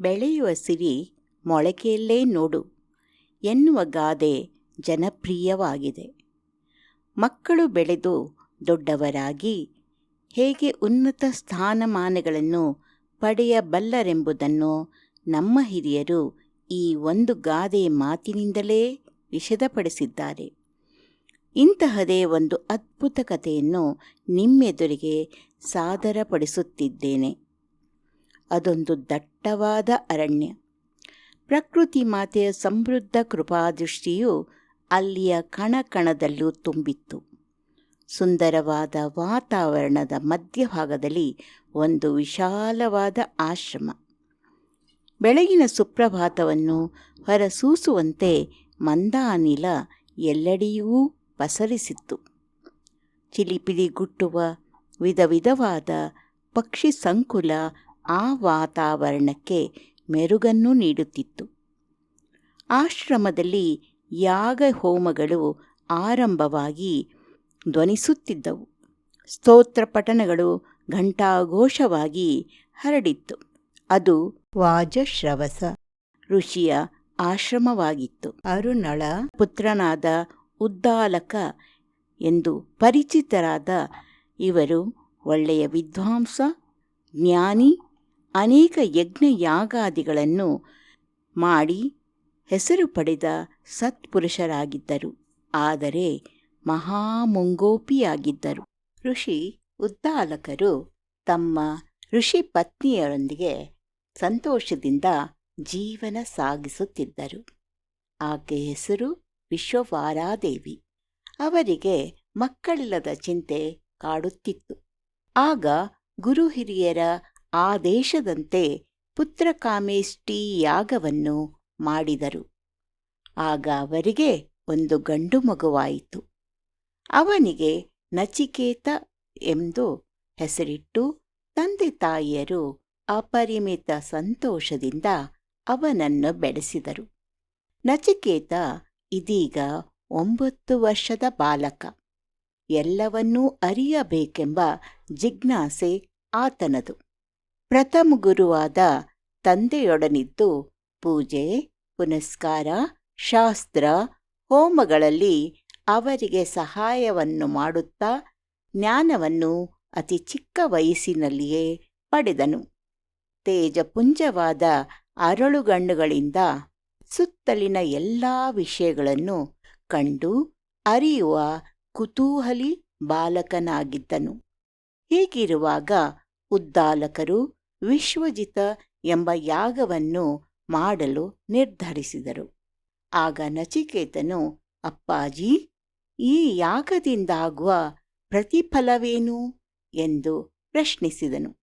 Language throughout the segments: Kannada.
ಬೆಳೆಯುವ ಸಿರಿ ಮೊಳಕೆಯಲ್ಲೇ ನೋಡು ಎನ್ನುವ ಗಾದೆ ಜನಪ್ರಿಯವಾಗಿದೆ. ಮಕ್ಕಳು ಬೆಳೆದು ದೊಡ್ಡವರಾಗಿ ಹೇಗೆ ಉನ್ನತ ಸ್ಥಾನಮಾನಗಳನ್ನು ಪಡೆಯಬಲ್ಲರೆಂಬುದನ್ನು ನಮ್ಮ ಹಿರಿಯರು ಈ ಒಂದು ಗಾದೆ ಮಾತಿನಿಂದಲೇ ವಿಷದಪಡಿಸಿದ್ದಾರೆ. ಇಂತಹದೇ ಒಂದು ಅದ್ಭುತ ಕಥೆಯನ್ನು ನಿಮ್ಮೆದುರಿಗೆ ಸಾದರಪಡಿಸುತ್ತಿದ್ದೇನೆ. ಅದೊಂದು ದಟ್ಟವಾದ ಅರಣ್ಯ. ಪ್ರಕೃತಿ ಮಾತೆಯ ಸಮೃದ್ಧ ಕೃಪಾದೃಷ್ಟಿಯು ಅಲ್ಲಿಯ ಕಣಕಣದಲ್ಲೂ ತುಂಬಿತ್ತು. ಸುಂದರವಾದ ವಾತಾವರಣದ ಮಧ್ಯಭಾಗದಲ್ಲಿ ಒಂದು ವಿಶಾಲವಾದ ಆಶ್ರಮ. ಬೆಳಗಿನ ಸುಪ್ರಭಾತವನ್ನು ಹೊರಸೂಸುವಂತೆ ಮಂದಾನಿಲ ಎಲ್ಲೆಡೆಯೂ ಪಸರಿಸಿತ್ತು. ಚಿಲಿಪಿಲಿಗುಟ್ಟುವ ವಿಧ ವಿಧವಾದ ಪಕ್ಷಿ ಸಂಕುಲ ಆ ವಾತಾವರಣಕ್ಕೆ ಮೆರುಗನ್ನು ನೀಡುತ್ತಿತ್ತು. ಆಶ್ರಮದಲ್ಲಿ ಯಾಗ ಹೋಮಗಳು ಆರಂಭವಾಗಿ ಧ್ವನಿಸುತ್ತಿದ್ದವು. ಸ್ತೋತ್ರ ಪಠಣಗಳು ಘಂಟಾಘೋಷವಾಗಿ ಹರಡಿತ್ತು. ಅದು ವಾಜಶ್ರವಸ ಋಷಿಯ ಆಶ್ರಮವಾಗಿತ್ತು. ಅರುಣಳ ಪುತ್ರನಾದ ಉದ್ದಾಲಕ ಎಂದು ಪರಿಚಿತರಾದ ಇವರು ಒಳ್ಳೆಯ ವಿದ್ವಾಂಸ, ಜ್ಞಾನಿ ಅನೇಕ ಯಜ್ಞಯಾಗಾದಿಗಳನ್ನು ಮಾಡಿ ಹೆಸರು ಪಡೆದ ಸತ್ಪುರುಷರಾಗಿದ್ದರು. ಆದರೆ ಮಹಾಮುಂಗೋಪಿಯಾಗಿದ್ದರು. ಋಷಿ ಉದ್ದಾಲಕರು ತಮ್ಮ ಋಷಿ ಪತ್ನಿಯರೊಂದಿಗೆ ಸಂತೋಷದಿಂದ ಜೀವನ ಸಾಗಿಸುತ್ತಿದ್ದರು. ಆಕೆ ಹೆಸರು ವಿಶ್ವವಾರಾದೇವಿ. ಅವರಿಗೆ ಮಕ್ಕಳಿಲ್ಲದ ಚಿಂತೆ ಕಾಡುತ್ತಿತ್ತು. ಆಗ ಗುರು ಹಿರಿಯರ ಆದೇಶದಂತೆ ಪುತ್ರಕಾಮೇಷ್ಟಿ ಯಾಗವನ್ನು ಮಾಡಿದರು. ಆಗ ಅವರಿಗೆ ಒಂದು ಗಂಡು ಮಗುವಾಯಿತು. ಅವನಿಗೆ ನಚಿಕೇತ ಎಂದು ಹೆಸರಿಟ್ಟು ತಂದೆ ತಾಯಿಯರು ಅಪರಿಮಿತ ಸಂತೋಷದಿಂದ ಅವನನ್ನು ಬೆಳೆಸಿದರು. ನಚಿಕೇತ ಇದೀಗ ಒಂಬತ್ತು ವರ್ಷದ ಬಾಲಕ. ಎಲ್ಲವನ್ನೂ ಅರಿಯಬೇಕೆಂಬ ಜಿಜ್ಞಾಸೆ ಆತನದು. ಪ್ರಥಮ ಗುರುವಾದ ತಂದೆಯೊಡನಿದ್ದು ಪೂಜೆ, ಪುನಸ್ಕಾರ, ಶಾಸ್ತ್ರ, ಹೋಮಗಳಲ್ಲಿ ಅವರಿಗೆ ಸಹಾಯವನ್ನು ಮಾಡುತ್ತಾ ಜ್ಞಾನವನ್ನು ಅತಿ ಚಿಕ್ಕ ವಯಸ್ಸಿನಲ್ಲಿಯೇ ಪಡೆದನು. ತೇಜಪುಂಜವಾದ ಅರಳುಗಣ್ಣುಗಳಿಂದ ಸುತ್ತಲಿನ ಎಲ್ಲ ವಿಷಯಗಳನ್ನು ಕಂಡು ಅರಿಯುವ ಕುತೂಹಲಿ ಬಾಲಕನಾಗಿದ್ದನು. ಹೀಗಿರುವಾಗ ಉದ್ದಾಲಕರು ವಿಶ್ವಜಿತ ಎಂಬ ಯಾಗವನ್ನು ಮಾಡಲು ನಿರ್ಧರಿಸಿದರು. ಆಗ ನಚಿಕೇತನು, ಅಪ್ಪಾಜಿ, ಈ ಯಾಗದಿಂದಾಗುವ ಪ್ರತಿಫಲವೇನು? ಎಂದು ಪ್ರಶ್ನಿಸಿದನು.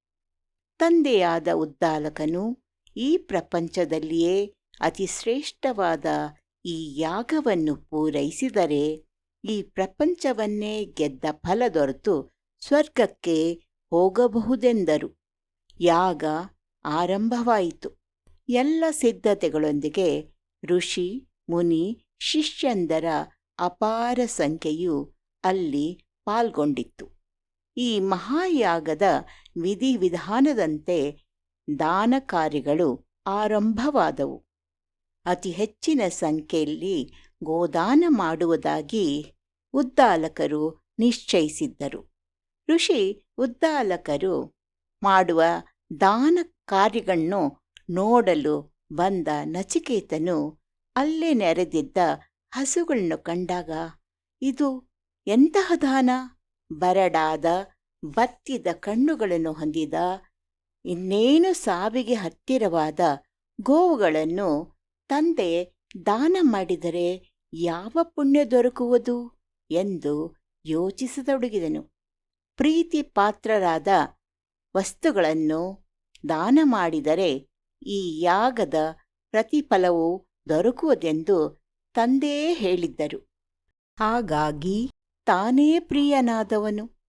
ತಂದೆಯಾದ ಉದ್ದಾಲಕನು, ಈ ಪ್ರಪಂಚದಲ್ಲಿಯೇ ಅತಿಶ್ರೇಷ್ಠವಾದ ಈ ಯಾಗವನ್ನು ಪೂರೈಸಿದರೆ ಈ ಪ್ರಪಂಚವನ್ನೇ ಗೆದ್ದ ಫಲ ದೊರೆತು ಸ್ವರ್ಗಕ್ಕೆ ಹೋಗಬಹುದೆಂದರು. ಯಾಗ ಆರಂಭವಾಯಿತು. ಎಲ್ಲ ಸಿದ್ಧತೆಗಳೊಂದಿಗೆ ಋಷಿ, ಮುನಿ, ಶಿಷ್ಯಂದರ ಅಪಾರ ಸಂಖ್ಯೆಯು ಅಲ್ಲಿ ಪಾಲ್ಗೊಂಡಿತ್ತು. ಈ ಮಹಾಯಾಗದ ವಿಧಿವಿಧಾನದಂತೆ ದಾನ ಕಾರ್ಯಗಳು ಆರಂಭವಾದವು. ಅತಿ ಹೆಚ್ಚಿನ ಸಂಖ್ಯೆಯಲ್ಲಿ ಗೋದಾನ ಮಾಡುವುದಾಗಿ ಉದ್ದಾಲಕರು ನಿಶ್ಚಯಿಸಿದ್ದರು. ಋಷಿ ಉದ್ದಾಲಕರು ಮಾಡುವ ದಾನ ಕಾರ್ಯಗಳನ್ನು ನೋಡಲು ಬಂದ ನಚಿಕೇತನು ಅಲ್ಲೇ ನೆರೆದಿದ್ದ ಹಸುಗಳನ್ನು ಕಂಡಾಗ, ಇದು ಎಂತಹ ದಾನ? ಬರಡಾದ ಬತ್ತಿದ ಕಣ್ಣುಗಳನ್ನು ಹೊಂದಿದ ಇನ್ನೇನು ಸಾವಿಗೆ ಹತ್ತಿರವಾದ ಗೋವುಗಳನ್ನು ತಂದೆ ದಾನ ಮಾಡಿದರೆ ಯಾವ ಪುಣ್ಯ ದೊರಕುವುದು? ಎಂದು ಯೋಚಿಸತೊಡಗಿದನು. ಪ್ರೀತಿ ಪಾತ್ರರಾದ ವಸ್ತುಗಳನ್ನು ದಾನ ಮಾಡಿದರೆ ಈ ಯಾಗದ ಪ್ರತಿಫಲವು ದೊರಕುವುದೆಂದು ತಂದೆಯೇ ಹೇಳಿದ್ದರು. ಹಾಗಾಗಿ ತಾನೇ ಪ್ರಿಯನಾದವನು.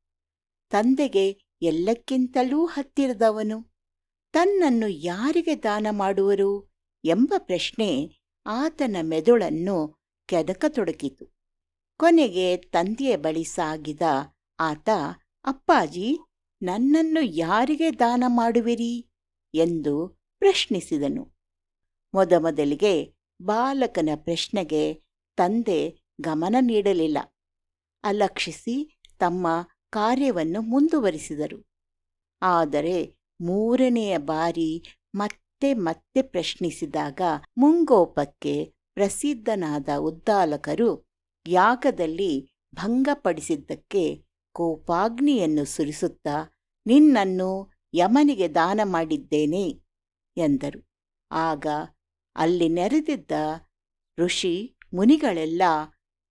ತಂದೆಗೆ ಎಲ್ಲಕ್ಕಿಂತಲೂ ಹತ್ತಿರದವನು. ತನ್ನನ್ನು ಯಾರಿಗೆ ದಾನ ಮಾಡುವರು ಎಂಬ ಪ್ರಶ್ನೆ ಆತನ ಮೆದುಳನ್ನು ಕೆದಕತೊಡಗಿತು ಕೊನೆಗೆ ತಂದೆಯ ಬಳಿ ಸಾಗಿದ ಆತ, ಅಪ್ಪಾಜಿ ನನ್ನನ್ನು ಯಾರಿಗೆ ದಾನ ಮಾಡುವಿರಿ? ಎಂದು ಪ್ರಶ್ನಿಸಿದನು. ಮೊದಮೊದಲಿಗೆ ಬಾಲಕನ ಪ್ರಶ್ನೆಗೆ ತಂದೆ ಗಮನ ನೀಡಲಿಲ್ಲ. ಅಲಕ್ಷಿಸಿ ತಮ್ಮ ಕಾರ್ಯವನ್ನು ಮುಂದುವರಿಸಿದರು. ಆದರೆ ಮೂರನೆಯ ಬಾರಿ ಮತ್ತೆ ಮತ್ತೆ ಪ್ರಶ್ನಿಸಿದಾಗ ಮುಂಗೋಪಕ್ಕೆ ಪ್ರಸಿದ್ಧನಾದ ಉದ್ದಾಲಕರು ಯಾಗದಲ್ಲಿ ಭಂಗಪಡಿಸಿದ್ದಕ್ಕೆ ಕೋಪಾಗ್ನಿಯನ್ನು ಸುರಿಸುತ್ತಾ, ನಿನ್ನನ್ನು ಯಮನಿಗೆ ದಾನ ಮಾಡಿದ್ದೇನೆ ಎಂದರು. ಆಗ ಅಲ್ಲಿ ನೆರೆದಿದ್ದ ಋಷಿ ಮುನಿಗಳೆಲ್ಲ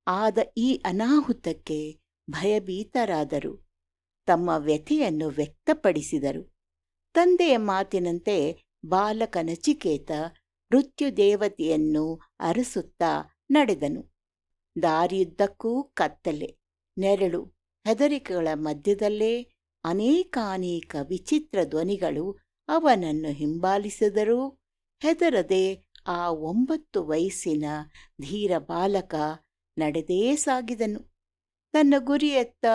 ಆದ ಈ ಅನಾಹುತಕ್ಕೆ ಭಯಭೀತರಾದರು. ತಮ್ಮ ವ್ಯಥೆಯನ್ನು ವ್ಯಕ್ತಪಡಿಸಿದರು. ತಂದೆಯ ಮಾತಿನಂತೆ ಬಾಲಕ ನಚಿಕೇತ ಮೃತ್ಯುದೇವತೆಯನ್ನು ಅರಸುತ್ತಾ ನಡೆದನು. ದಾರಿಯುದ್ದಕ್ಕೂ ಕತ್ತಲೆ, ನೆರಳು ಹೆದರಿಕೆಗಳ ಮಧ್ಯದಲ್ಲೇ ಅನೇಕಾನೇಕ ವಿಚಿತ್ರ ಧ್ವನಿಗಳು ಅವನನ್ನು ಹಿಂಬಾಲಿಸಿದರೂ. ಹೆದರದೆ ಆ ಒಂಬತ್ತು ವಯಸ್ಸಿನ ಧೀರ ಬಾಲಕ ನಡೆದೇ ಸಾಗಿದನು. ತನ್ನ ಗುರಿಯತ್ತ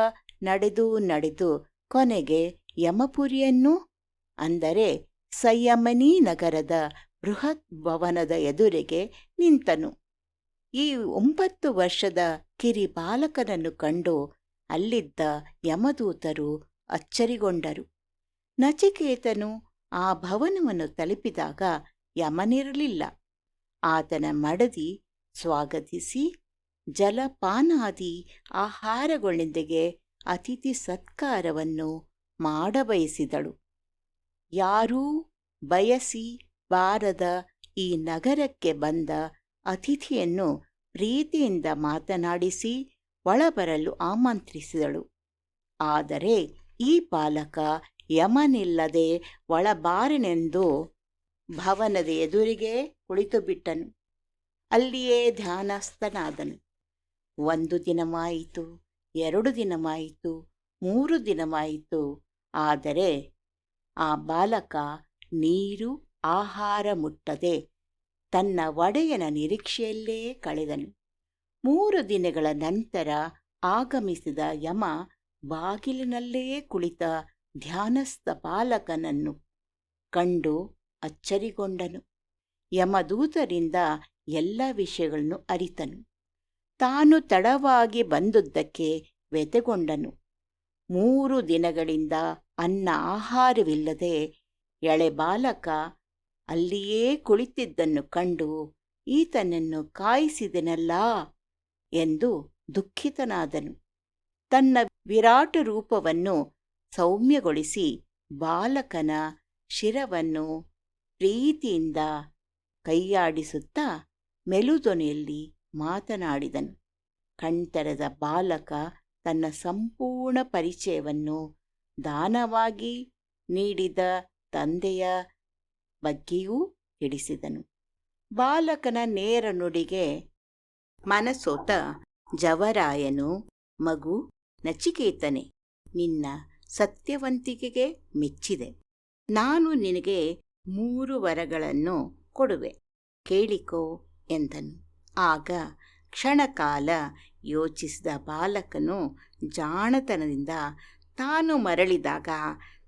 ನಡೆದು ನಡೆದು ಕೊನೆಗೆ ಯಮಪುರಿಯನ್ನು, ಅಂದರೆ ಸಂಯಮನಿ ನಗರದ ಬೃಹತ್ ಭವನದ ಎದುರಿಗೆ ನಿಂತನು. ಈ ಒಂಬತ್ತು ವರ್ಷದ ಕಿರಿ ಬಾಲಕನನ್ನು ಕಂಡು ಅಲ್ಲಿದ್ದ ಯಮದೂತರು ಅಚ್ಚರಿಗೊಂಡರು. ನಚಿಕೇತನು ಆ ಭವನವನ್ನು ತಲುಪಿದಾಗ ಯಮನಿರಲಿಲ್ಲ. ಆತನ ಮಡದಿ ಸ್ವಾಗತಿಸಿ ಜಲಪಾನಾದಿ ಆಹಾರಗಳೊಂದಿಗೆ ಅತಿಥಿ ಸತ್ಕಾರವನ್ನು ಮಾಡಬಯಸಿದಳು. ಯಾರೂ ಬಯಸಿ ಬಾರದ ಈ ನಗರಕ್ಕೆ ಬಂದ ಅತಿಥಿಯನ್ನು ಪ್ರೀತಿಯಿಂದ ಮಾತನಾಡಿಸಿ ಒಳಬರಲು ಆಮಂತ್ರಿಸಿದಳು. ಆದರೆ ಈ ಬಾಲಕ ಯಮನಿಲ್ಲದೆ ಒಳಬಾರನೆಂದು ಭವನದ ಎದುರಿಗೆ ಕುಳಿತುಬಿಟ್ಟನು. ಅಲ್ಲಿಯೇ ಧ್ಯಾನಸ್ಥನಾದನು. ಒಂದು ದಿನವಾಯಿತು, ಎರಡು ದಿನವಾಯಿತು, ಮೂರು ದಿನವಾಯಿತು. ಆದರೆ ಆ ಬಾಲಕ ನೀರು, ಆಹಾರ ಮುಟ್ಟದೆ ತನ್ನ ಒಡೆಯನ ನಿರೀಕ್ಷೆಯಲ್ಲೇ ಕಳೆದನು. ಮೂರು ದಿನಗಳ ನಂತರ ಆಗಮಿಸಿದ ಯಮ ಬಾಗಿಲಿನಲ್ಲೇ ಕುಳಿತ ಧ್ಯಾನಸ್ಥ ಬಾಲಕನನ್ನು ಕಂಡು ಅಚ್ಚರಿಗೊಂಡನು. ಯಮದೂತರಿಂದ ಎಲ್ಲ ವಿಷಯಗಳನ್ನು ಅರಿತನು. ತಾನು ತಡವಾಗಿ ಬಂದುದಕ್ಕೆ ವ್ಯತೆಗೊಂಡನು ಮೂರು ದಿನಗಳಿಂದ ಅನ್ನ ಆಹಾರವಿಲ್ಲದೆ ಎಳೆ ಬಾಲಕ ಅಲ್ಲಿಯೇ ಕುಳಿತಿದ್ದನ್ನು ಕಂಡು ಈತನನ್ನು ಕಾಯಿಸಿದನಲ್ಲ? ಎಂದು ದುಃಖಿತನಾದನು. ತನ್ನ ವಿರಾಟ ರೂಪವನ್ನು ಸೌಮ್ಯಗೊಳಿಸಿ ಬಾಲಕನ ಶಿರವನ್ನು ಪ್ರೀತಿಯಿಂದ ಕೈಯಾಡಿಸುತ್ತಾ ಮೆಲುದೊನೆಯಲ್ಲಿ ಮಾತನಾಡಿದನು. ಕಣ್ತೆರೆದ ಬಾಲಕ ತನ್ನ ಸಂಪೂರ್ಣ ಪರಿಚಯವನ್ನು ದಾನವಾಗಿ ನೀಡಿದ ತಂದೆಯ ಬಗ್ಗೆಯೂ ತಿಳಿಸಿದನು. ಬಾಲಕನ ನೇರ ನುಡಿಗೆ ಮನಸೋತ ಜವರಾಯನು, ಮಗು, ನಚಿಕೇತನೆ, ನಿನ್ನ ಸತ್ಯವಂತಿಕೆಗೆ ಮೆಚ್ಚಿದೆ. ನಾನು ನಿನಗೆ ಮೂರು ವರಗಳನ್ನು ಕೊಡುವೆ. ಕೇಳಿಕೋ ಎಂದನು. ಆಗ ಕ್ಷಣಕಾಲ ಯೋಚಿಸಿದ ಬಾಲಕನು ಜಾಣತನದಿಂದ ತಾನು ಮರಳಿದಾಗ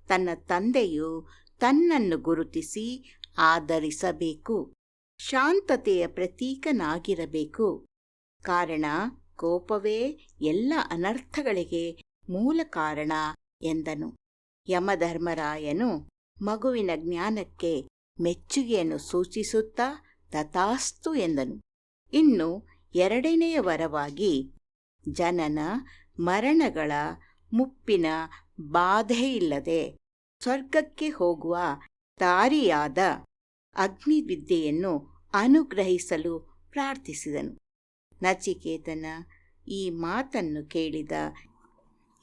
ತನ್ನ ತಂದೆಯು ತನ್ನನ್ನು ಗುರುತಿಸಿ ಆಧರಿಸಬೇಕು, ಶಾಂತತೆಯ ಪ್ರತೀಕನಾಗಿರಬೇಕು. ಕಾರಣ ಕೋಪವೇ ಎಲ್ಲ ಅನರ್ಥಗಳಿಗೆ ಮೂಲ ಕಾರಣ ಎಂದನು. ಯಮಧರ್ಮರಾಯನು ಮಗುವಿನ ಜ್ಞಾನಕ್ಕೆ ಮೆಚ್ಚುಗೆಯನ್ನು ಸೂಚಿಸುತ್ತಾ ತಥಾಸ್ತು ಎಂದನು. ಇನ್ನು ಎರಡನೆಯ ವರವಾಗಿ ಜನನ ಮರಣಗಳ ಮುಪ್ಪಿನ ಬಾಧೆಯಿಲ್ಲದೆ ಸ್ವರ್ಗಕ್ಕೆ ಹೋಗುವ ತಾರಿಯಾದ ಅಗ್ನಿವಿದ್ಯೆಯನ್ನು ಅನುಗ್ರಹಿಸಲು ಪ್ರಾರ್ಥಿಸಿದನು. ನಚಿಕೇತನ ಈ ಮಾತನ್ನು ಕೇಳಿದ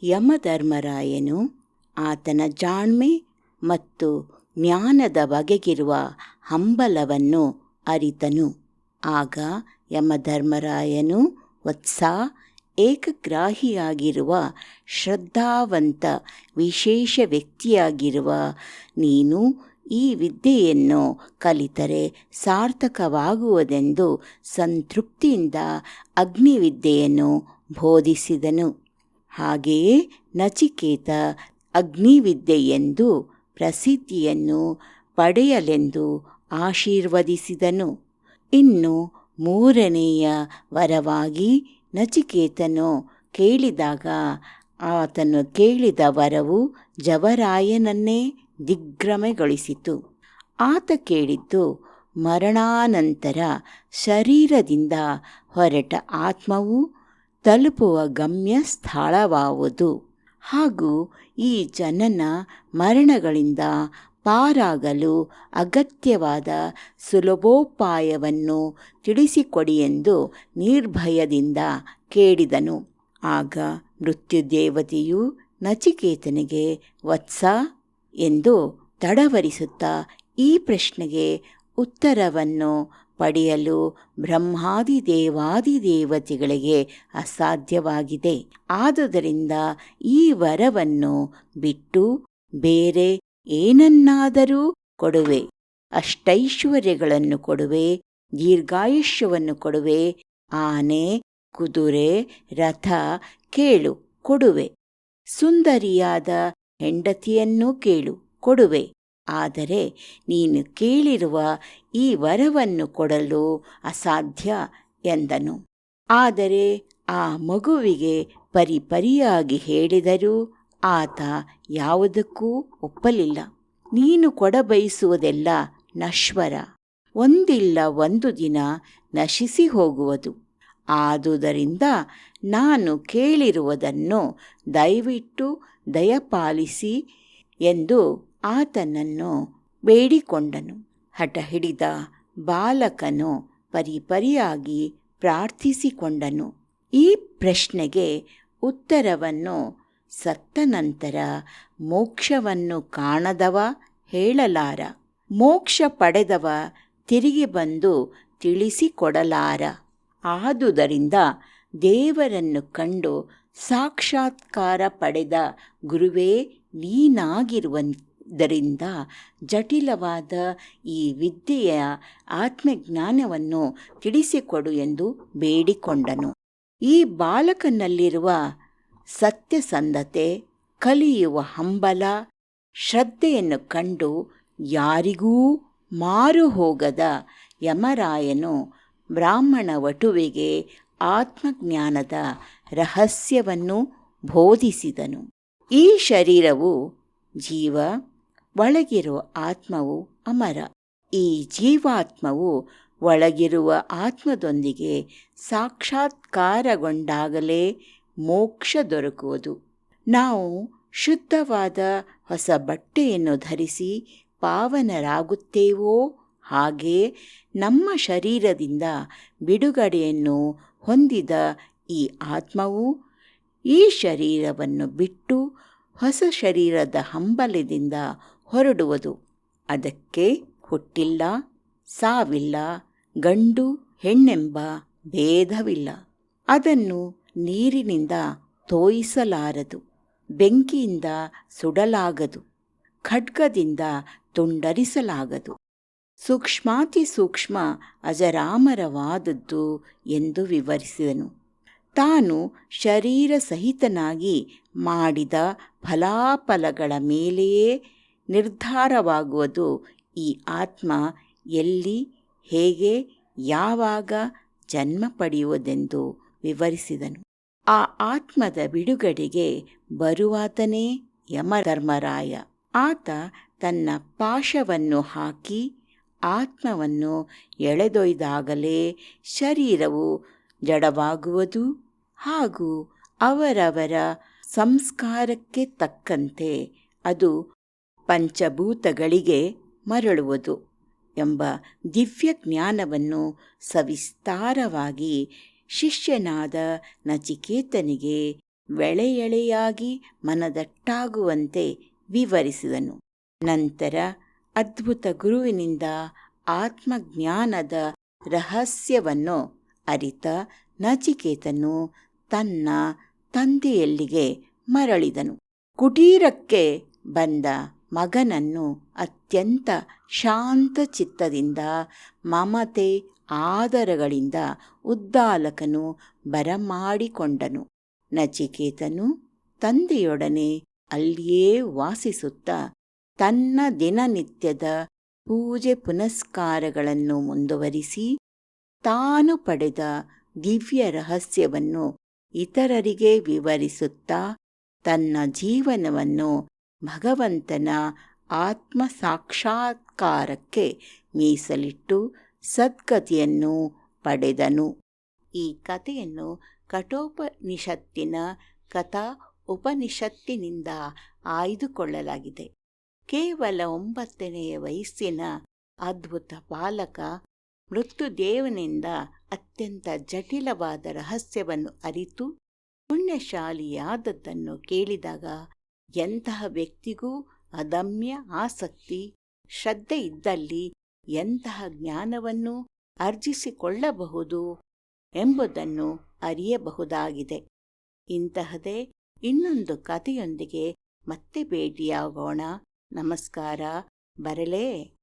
ಯಮಧರ್ಮರಾಯನು, ಆತನ ಜಾಣ್ಮೆ ಮತ್ತು ಜ್ಞಾನದ ಬಗೆಗಿರುವ ಹಂಬಲವನ್ನು ಅರಿತನು. ಆಗ ಯಮಧರ್ಮರಾಯನು ವತ್ಸ, ಏಕಗ್ರಾಹಿಯಾಗಿರುವ ಶ್ರದ್ಧಾವಂತ ವಿಶೇಷ ವ್ಯಕ್ತಿಯಾಗಿರುವ ನೀನು ಈ ವಿದ್ಯೆಯನ್ನು ಕಲಿತರೆ ಸಾರ್ಥಕವಾಗುವುದೆಂದು ಸಂತೃಪ್ತಿಯಿಂದ ಅಗ್ನಿವಿದ್ಯೆಯನ್ನು ಬೋಧಿಸಿದನು. ಹಾಗೆಯೇ ನಚಿಕೇತ ಅಗ್ನಿವಿದ್ಯೆಯೆಂದು ಪ್ರಸಿದ್ಧಿಯನ್ನು ಪಡೆಯಲೆಂದು ಆಶೀರ್ವದಿಸಿದನು. ಇನ್ನು ಮೂರನೆಯ ವರವಾಗಿ ನಚಿಕೇತನು ಕೇಳಿದಾಗ, ಆತನು ಕೇಳಿದ ವರವು ಜವರಾಯನನ್ನೇ ದಿಗ್ಭ್ರಮೆಗೊಳಿಸಿತು. ಆತ ಕೇಳಿದ್ದು, ಮರಣಾನಂತರ ಶರೀರದಿಂದ ಹೊರಟ ಆತ್ಮವು ತಲುಪುವ ಗಮ್ಯ ಸ್ಥಳವಾವುದು. ಹಾಗೂ ಈ ಜನನ ಮರಣಗಳಿಂದ ಪಾರಾಗಲು ಅಗತ್ಯವಾದ ಸುಲಭೋಪಾಯವನ್ನು ತಿಳಿಸಿಕೊಡಿ ಎಂದು ನಿರ್ಭಯದಿಂದ ಕೇಳಿದನು. ಆಗ ಮೃತ್ಯುದೇವತೆಯು ನಚಿಕೇತನಿಗೆ, ವತ್ಸ ಎಂದು ತಡವರಿಸುತ್ತಾ ಈ ಪ್ರಶ್ನೆಗೆ ಉತ್ತರವನ್ನು ಪಡೆಯಲು ಬ್ರಹ್ಮಾದಿ ದೇವಾದಿ ದೇವತೆಗಳಿಗೆ ಅಸಾಧ್ಯವಾಗಿದೆ. ಆದುದರಿಂದ ಈ ವರವನ್ನು ಬಿಟ್ಟು ಬೇರೆ ಏನನ್ನಾದರೂ ಕೊಡುವೆ. ಅಷ್ಟೈಶ್ವರ್ಯಗಳನ್ನು ಕೊಡುವೆ, ದೀರ್ಘಾಯುಷ್ಯವನ್ನು ಕೊಡುವೆ, ಆನೆ, ಕುದುರೆ, ರಥ ಕೇಳು, ಕೊಡುವೆ. ಸುಂದರಿಯಾದ ಹೆಂಡತಿಯನ್ನೂ ಕೇಳು, ಕೊಡುವೆ. ಆದರೆ ನೀನು ಕೇಳಿರುವ ಈ ವರವನ್ನು ಕೊಡಲು ಅಸಾಧ್ಯ ಎಂದನು. ಆದರೆ ಆ ಮಗುವಿಗೆ ಪರಿಪರಿಯಾಗಿ ಹೇಳಿದರೂ ಆತ ಯಾವುದಕ್ಕೂ ಒಪ್ಪಲಿಲ್ಲ. ನೀನು ಕೊಡಬಯಸುವುದೆಲ್ಲ ನಶ್ವರ. ಒಂದಿಲ್ಲ ಒಂದು ದಿನ ನಶಿಸಿ ಹೋಗುವುದು. ಆದುದರಿಂದ ನಾನು ಕೇಳಿರುವುದನ್ನು ದಯವಿಟ್ಟು ದಯಪಾಲಿಸಿ ಎಂದು ಆತನನ್ನು ಬೇಡಿಕೊಂಡನು. ಹಠ ಹಿಡಿದ ಬಾಲಕನು ಪರಿಪರಿಯಾಗಿ ಪ್ರಾರ್ಥಿಸಿಕೊಂಡನು. ಈ ಪ್ರಶ್ನೆಗೆ ಉತ್ತರವನ್ನು ಸತ್ತ ನಂತರ ಮೋಕ್ಷವನ್ನು ಕಾಣದವ ಹೇಳಲಾರ. ಮೋಕ್ಷ ಪಡೆದವ ತಿರುಗಿ ಬಂದು ತಿಳಿಸಿಕೊಡಲಾರ. ಆದುದರಿಂದ ದೇವರನ್ನು ಕಂಡು ಸಾಕ್ಷಾತ್ಕಾರ ಪಡೆದ ಗುರುವೇ ನೀನಾಗಿರುವುದರಿಂದ ಜಟಿಲವಾದ ಈ ವಿದ್ಯೆಯ ಆತ್ಮಜ್ಞಾನವನ್ನು ತಿಳಿಸಿಕೊಡು ಎಂದು ಬೇಡಿಕೊಂಡನು. ಈ ಬಾಲಕನಲ್ಲಿರುವ ಸತ್ಯಸಂಧತೆ, ಕಲಿಯುವ ಹಂಬಲ, ಶ್ರದ್ಧೆಯನ್ನು ಕಂಡು ಯಾರಿಗೂ ಮಾರು ಹೋಗದ ಯಮರಾಯನು ಬ್ರಾಹ್ಮಣ ವಟುವಿಗೆ ಆತ್ಮಜ್ಞಾನದ ರಹಸ್ಯವನ್ನು ಬೋಧಿಸಿದನು. ಈ ಶರೀರವು ಜೀವ, ಒಳಗಿರುವ ಆತ್ಮವು ಅಮರ. ಈ ಜೀವಾತ್ಮವು ಒಳಗಿರುವ ಆತ್ಮದೊಂದಿಗೆ ಸಾಕ್ಷಾತ್ಕಾರಗೊಂಡಾಗಲೇ ಮೋಕ್ಷ ದೊರಕುವುದು. ನಾವು ಶುದ್ಧವಾದ ಹೊಸ ಬಟ್ಟೆಯನ್ನು ಧರಿಸಿ ಪಾವನರಾಗುತ್ತೇವೋ ಹಾಗೆ ನಮ್ಮ ಶರೀರದಿಂದ ಬಿಡುಗಡೆಯನ್ನು ಹೊಂದಿದ ಈ ಆತ್ಮವು ಈ ಶರೀರವನ್ನು ಬಿಟ್ಟು ಹೊಸ ಶರೀರದ ಹಂಬಲದಿಂದ ಹೊರಡುವುದು. ಅದಕ್ಕೆ ಹುಟ್ಟಿಲ್ಲ, ಸಾವಿಲ್ಲ, ಗಂಡು, ಹೆಣ್ಣೆಂಬ ಭೇದವಿಲ್ಲ. ಅದನ್ನು ನೀರಿನಿಂದ ತೋಯಿಸಲಾರದು, ಬೆಂಕಿಯಿಂದ ಸುಡಲಾಗದು, ಖಡ್ಗದಿಂದ ತುಂಡರಿಸಲಾಗದು. ಸೂಕ್ಷ್ಮಾತಿ ಸೂಕ್ಷ್ಮ ಅಜರಾಮರವಾದದ್ದು ಎಂದು ವಿವರಿಸಿದನು. ತಾನು ಶರೀರ ಸಹಿತನಾಗಿ ಮಾಡಿದ ಫಲಾಫಲಗಳ ಮೇಲೆಯೇ ನಿರ್ಧಾರವಾಗುವುದು ಈ ಆತ್ಮ ಎಲ್ಲಿ, ಹೇಗೆ, ಯಾವಾಗ ಜನ್ಮ ಪಡೆಯುವುದೆಂದು ವಿವರಿಸಿದನು. ಆ ಆತ್ಮದ ಬಿಡುಗಡೆಗೆ ಬರುವಾತನೇ ಯಮಧರ್ಮರಾಯ. ಆತ ತನ್ನ ಪಾಶವನ್ನು ಹಾಕಿ ಆತ್ಮವನ್ನು ಎಳೆದೊಯ್ದಾಗಲೇ ಶರೀರವು ಜಡವಾಗುವುದು ಹಾಗೂ ಅವರವರ ಸಂಸ್ಕಾರಕ್ಕೆ ತಕ್ಕಂತೆ ಅದು ಪಂಚಭೂತಗಳಿಗೆ ಮರಳುವುದು ಎಂಬ ದಿವ್ಯ ಜ್ಞಾನವನ್ನು ಸವಿಸ್ತಾರವಾಗಿ ಶಿಷ್ಯನಾದ ನಚಿಕೇತನಿಗೆ ಎಳೆಯಾಗಿ ಮನದಟ್ಟಾಗುವಂತೆ ವಿವರಿಸಿದನು. ನಂತರ ಅದ್ಭುತ ಗುರುವಿನಿಂದ ಆತ್ಮಜ್ಞಾನದ ರಹಸ್ಯವನ್ನು ಅರಿತ ನಚಿಕೇತನು ತನ್ನ ತಂದೆಯಲ್ಲಿಗೆ ಮರಳಿದನು. ಕುಟೀರಕ್ಕೆ ಬಂದ ಮಗನನ್ನು ಅತ್ಯಂತ ಶಾಂತ ಚಿತ್ತದಿಂದ, ಮಮತೆ ಆದರಗಳಿಂದ ಉದ್ದಾಲಕನು ಬರಮಾಡಿಕೊಂಡನು. ನಚಿಕೇತನು ತಂದೆಯೊಡನೆ ಅಲ್ಲಿಯೇ ವಾಸಿಸುತ್ತಾ ತನ್ನ ದಿನನಿತ್ಯದ ಪೂಜೆ ಪುನಸ್ಕಾರಗಳನ್ನು ಮುಂದುವರಿಸಿ ತಾನು ಪಡೆದ ದಿವ್ಯ ರಹಸ್ಯವನ್ನು ಇತರರಿಗೆ ವಿವರಿಸುತ್ತಾ ತನ್ನ ಜೀವನವನ್ನು ಭಗವಂತನ ಆತ್ಮ ಸಾಕ್ಷಾತ್ಕಾರಕ್ಕೆ ಮೀಸಲಿಟ್ಟು ಸದ್ಗತಿಯನ್ನು ಪಡೆದನು. ಈ ಕಥೆಯನ್ನು ಕಠೋಪನಿಷತ್ತಿನ ಕಥಾ ಉಪನಿಷತ್ತಿನಿಂದ ಆಯ್ದುಕೊಳ್ಳಲಾಗಿದೆ. ಕೇವಲ ಒಂಬತ್ತನೆಯ ವಯಸ್ಸಿನ ಅದ್ಭುತ ಬಾಲಕ ಮೃತ್ಯುದೇವನಿಂದ ಅತ್ಯಂತ ಜಟಿಲವಾದ ರಹಸ್ಯವನ್ನು ಅರಿತು ಪುಣ್ಯಶಾಲಿಯಾದದ್ದನ್ನು ಕೇಳಿದಾಗ ಎಂತಹ ವ್ಯಕ್ತಿಗೂ ಅದಮ್ಯ ಆಸಕ್ತಿ, ಶ್ರದ್ಧೆ ಇದ್ದಲ್ಲಿ ಎಂತಹ ಜ್ಞಾನವನ್ನು ಅರ್ಜಿಸಿಕೊಳ್ಳಬಹುದು ಎಂಬುದನ್ನು ಅರಿಯಬಹುದಾಗಿದೆ. ಇಂತಹದೇ ಇನ್ನೊಂದು ಕಥೆಯೊಂದಿಗೆ ಮತ್ತೆ ಭೇಟಿಯಾಗೋಣ. ನಮಸ್ಕಾರ. ಬರಲೇ.